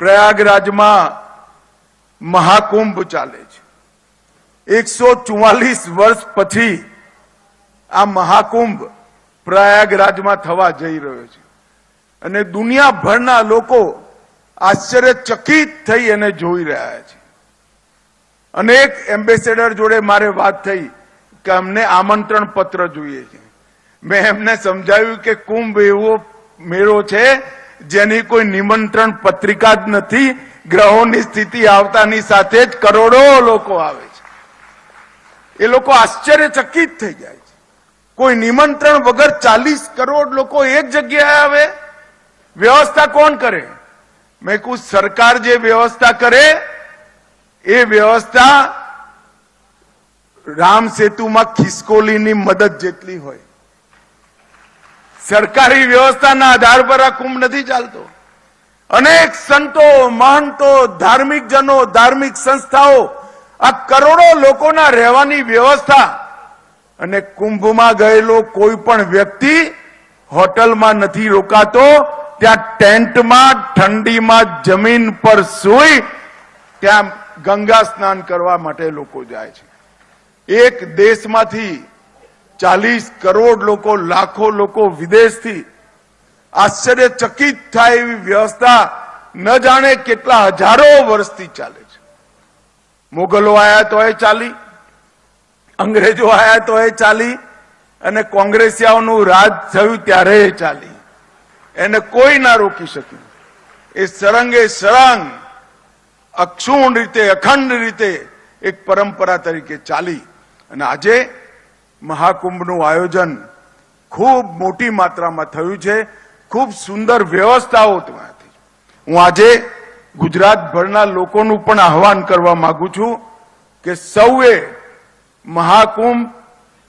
પ્રયાગરાજમાં મહાકુંભ ચાલે છે. એકસો ચુમ્માલીસ વર્ષ પછી આ મહાકુંભ પ્રયાગરાજમાં થવા જઈ રહ્યો છે. અને દુનિયાભરના લોકો આશ્ચર્યચકિત થઈ અને જોઈ રહ્યા છે. અનેક એમ્બેસેડર જોડે મારે વાત થઈ કે અમને આમંત્રણ પત્ર જોઈએ છે. મેં એમને સમજાવ્યું કે કુંભ એવો મેળો છે જેની કોઈ નિમંત્રણ પત્રિકા જ નથી, ગ્રહોની સ્થિતિ આવતાની સાથે જ કરોડો લોકો આવે છે. એ લોકો આશ્ચર્યચકિત થઈ જાય છે. કોઈ નિમંત્રણ વગર ચાલીસ કરોડ લોકો એક જગ્યાએ આવે, વ્યવસ્થા કોણ કરે? મેં કહું, સરકાર જે વ્યવસ્થા કરે, એ વ્યવસ્થા રામ સેતુમાં ખિસકોલીની મદદ જેટલી હોય. સરકારી વ્યવસ્થાના આધાર પર આ કુંભ નથી ચાલતો. અનેક સંતો, મહંતો ધાર્મિક જનો ધાર્મિક સંસ્થાઓ આ કરોડો લોકોના રહેવાની વ્યવસ્થા અને કુંભમાં ગયેલો કોઈ પણ વ્યક્તિ હોટલમાં નથી રોકાતો, ત્યાં ટેન્ટમાં, ઠંડીમાં જમીન પર સૂઈ ત્યાં ગંગા સ્નાન કરવા માટે લોકો જાય છે. એક દેશમાંથી ચાલીસ કરોડ લોકો, લાખો લોકો વિદેશથી આશ્ચર્યચકિત થાય એવી વ્યવસ્થા ન જાણે કેટલા હજારો વર્ષથી ચાલે છે. મોગલો આયા તો એ ચાલી, અંગ્રેજો આયા તો એ ચાલી, અને કોંગ્રેસિયાઓનું રાજ થયું ત્યારે એ ચાલી. એને કોઈ ના રોકી શક્યું. એ સરંગે સરંગ અક્ષુણ રીતે, અખંડ રીતે એક પરંપરા તરીકે ચાલી. અને આજે મહાકુંભનું આયોજન ખૂબ મોટી માત્રામાં થયું છે. ખૂબ સુંદર વ્યવસ્થાઓ ત્યાંથી. હું આજે ગુજરાતભરના લોકોનું પણ આહવાન કરવા માંગુ છું કે સૌએ મહાકુંભ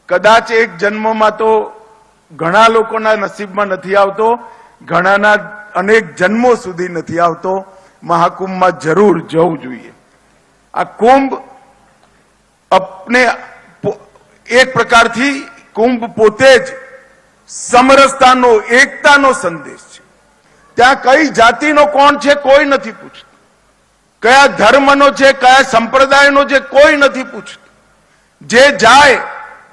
કદાચ એક જન્મમાં તો ઘણા લોકોના નસીબમાં નથી આવતો, ઘણાના અનેક જન્મો સુધી નથી આવતો. મહાકુંભમાં જરૂર જવું જોઈએ. આ કુંભ અપને એક પ્રકારથી કુંભ પોતે જ સમરસતાનો, એકતાનો સંદેશ છે. ત્યાં કઈ જાતિનો કોણ છે કોઈ નથી પૂછતું. કયા ધર્મનો છે, કયા સંપ્રદાયનો છે કોઈ નથી પૂછતું. જે જાય,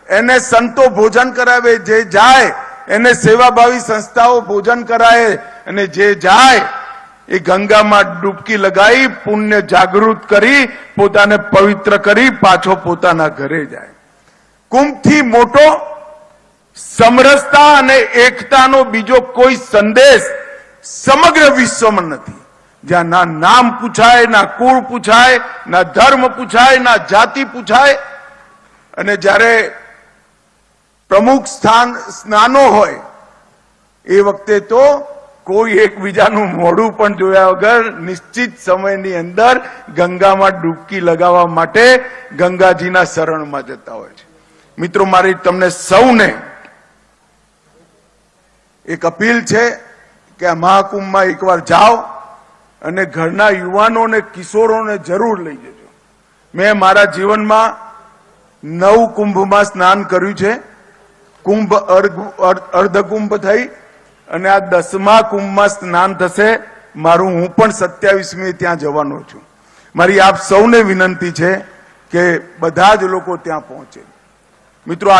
એને સંતો ભોજન કરાવે, જે જાય, એને સેવાભાવી સંસ્થાઓ ભોજન કરાવે, અને જે જાય, એ ગંગામાં ડૂબકી લગાવી પુણ્ય જાગૃત કરી, પોતાને પવિત્ર કરી, પાછો પોતાના ઘરે જાય. કુંભથી મોટો સમરસતા અને એકતાનો બીજો કોઈ સંદેશ સમગ્ર વિશ્વમાં નથી. જ્યાં ના નામ પૂછાય, ના કુળ પૂછાય, ના ધર્મ પૂછાય, ના જાતિ પૂછાય, અને જ્યારે પ્રમુખ સ્થાન સ્નાનો હોય, એ વખતે તો કોઈ એકબીજાનું મોઢું પણ જોયા વગર નિશ્ચિત સમયની અંદર ગંગામાં ડૂબકી લગાવવા માટે ગંગાજીના શરણમાં જતા હોય છે. મિત્રો, મારી તમને સૌને એક અપીલ છે કે આ મહાકુંભમાં એકવાર જાઓ અને ઘરના યુવાનો અને કિશોરોને જરૂર લઈ જજો. મેં મારા જીવનમાં નવ કુંભમાં સ્નાન કર્યું છે. કુંભ અર્ધ- અર્ધ- અર્ધકુંભ થઈ અને આ દસમા કુંભમાં સ્નાન થશે. મારું હું પણ સત્યાવીસમી ત્યાં જવાનો છું. મારી આપ સૌને વિનંતી છે કે બધા જ લોકો ત્યાં પહોંચે. મિત્રો